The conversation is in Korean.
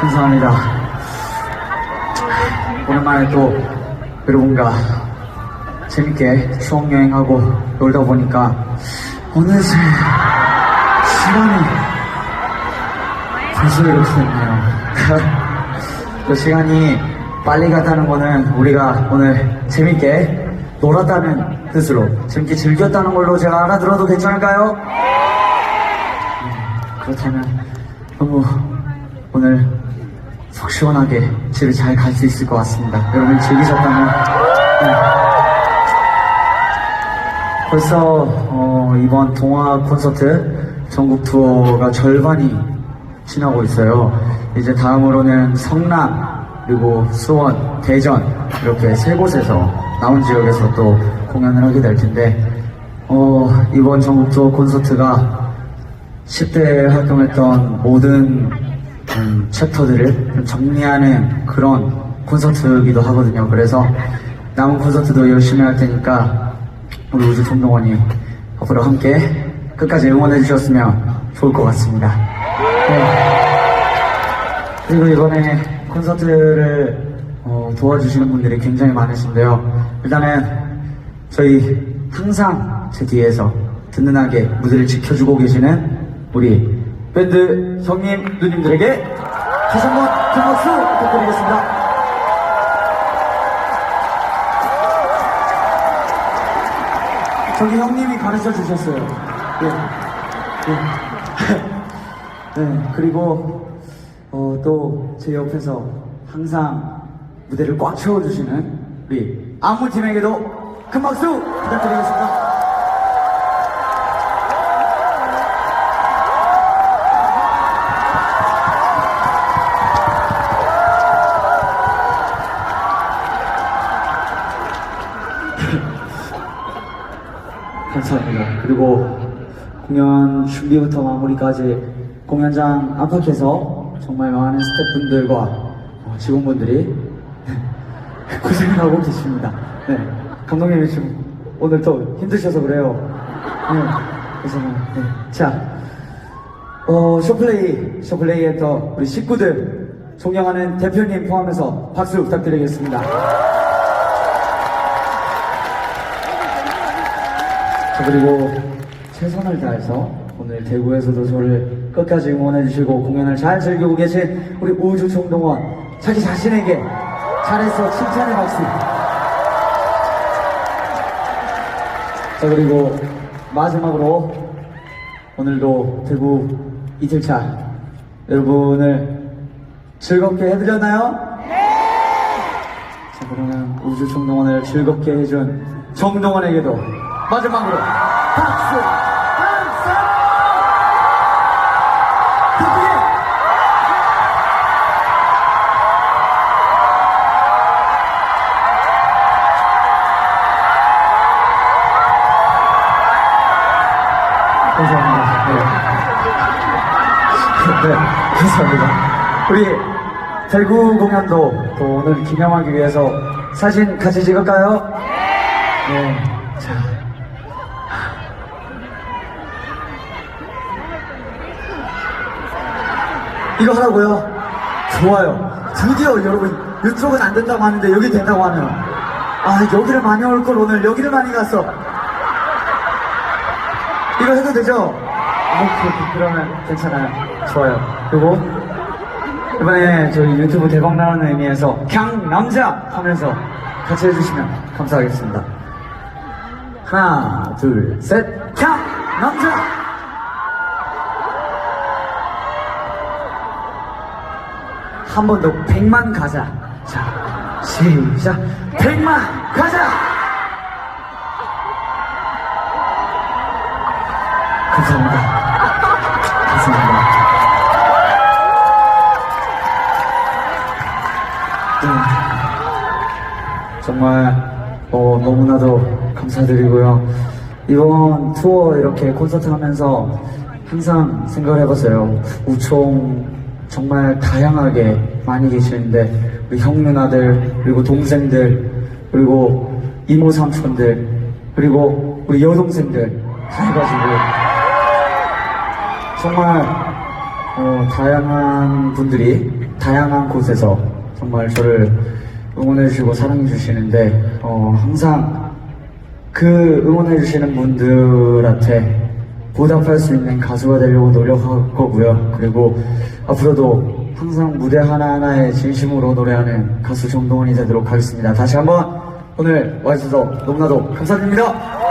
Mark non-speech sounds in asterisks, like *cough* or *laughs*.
감사합니다. 오랜만에 또 여러분과 재밌게 추억 여행하고 놀다 보니까 어느새 시간이 벌써 이렇게 됐네요. *laughs* 그 시간이 빨리 갔다는 거는 우리가 오늘 재밌게 놀았다는 뜻으로 재밌게 즐겼다는 걸로 제가 알아들어도 괜찮을까요? 음, 그렇다면 너무 오늘 속 시원하게 집에 잘 갈 수 있을 것 같습니다. 여러분 즐기셨다면 네. 벌써 어, 이번 동화 콘서트 전국 투어가 절반이 지나고 있어요. 이제 다음으로는 성남 그리고 수원, 대전 이렇게 세 곳에서 남은 지역에서 또 공연을 하게 될 텐데 어, 이번 전국 투어 콘서트가 10대 활동했던 모든 음, 챕터들을 좀 정리하는 그런 콘서트이기도 하거든요. 그래서 남은 콘서트도 열심히 할 테니까 우리 우주 총동원이 앞으로 함께 끝까지 응원해 주셨으면 좋을 것 같습니다. 네. 그리고 이번에 콘서트를 어, 도와주시는 분들이 굉장히 많으신데요. 일단은 저희 항상 제 뒤에서 든든하게 무대를 지켜주고 계시는 우리 밴드 형님 누님들에게 다시 한번 큰 박수 부탁드리겠습니다. 저기 형님이 가르쳐 주셨어요. 네. 네. *laughs* 네, 그리고 어, 또 제 옆에서 항상 무대를 꽉 채워주시는 우리 안무 팀에게도 큰 박수 부탁드리겠습니다. 감사합니다. 그리고 공연 준비부터 마무리까지 공연장 안팎에서 정말 많은 스태프분들과 어, 직원분들이 *laughs* 고생을 하고 계십니다. 네. 감독님이 지금 오늘 또 힘드셔서 그래요. 네. 그래서, 네. 자, 어, 쇼플레이, 쇼플레이 했던 우리 식구들 존경하는 대표님 포함해서 박수 부탁드리겠습니다. 그리고 최선을 다해서 오늘 대구에서도 저를 끝까지 응원해주시고 공연을 잘 즐기고 계신 우리 우주 총동원 자기 자신에게 잘했어 칭찬의 박수. 자, 그리고 마지막으로 오늘도 대구 이틀차 여러분을 즐겁게 해드렸나요? 자, 그러면 우주 총동원을 즐겁게 해준 정동원에게도 마지막으로 박수! 박수! 크게! 감사합니다. 네. 네, 감사합니다. 우리 대구 공연도 또 오늘 기념하기 위해서 사진 같이 찍을까요? 네. 자. 이거 하라고요? 좋아요. 드디어 여러분 이쪽은 안 된다고 하는데 여기 된다고 하네요. 아 여기를 많이 올 걸 오늘 여기를 많이 갔어. 이거 해도 되죠? 아, 그러면 괜찮아요. 좋아요. 그리고 이번에 저희 유튜브 대박 나는 의미에서 강 남자 하면서 같이 해주시면 감사하겠습니다. 하나, 둘, 셋, 강 남자. 한 번 더 100만 가자. 자, 시작. 100만 가자. 감사합니다. 감사합니다. 네. 정말 어, 너무나도 감사드리고요. 이번 투어 이렇게 콘서트 하면서 항상 생각을 해봤어요. 우총 정말 다양하게 많이 계시는데 우리 형 누나들 그리고 동생들 그리고 이모 삼촌들 그리고 우리 여동생들 다 해가지고 정말 어, 다양한 분들이 다양한 곳에서 정말 저를 응원해주시고 사랑해주시는데 어, 항상 그 응원해주시는 분들한테 보답할 수 있는 가수가 되려고 노력할 거고요. 그리고 앞으로도 항상 무대 하나하나에 진심으로 노래하는 가수 정동원이 되도록 하겠습니다. 다시 한번 오늘 와주셔서 너무나도 감사드립니다.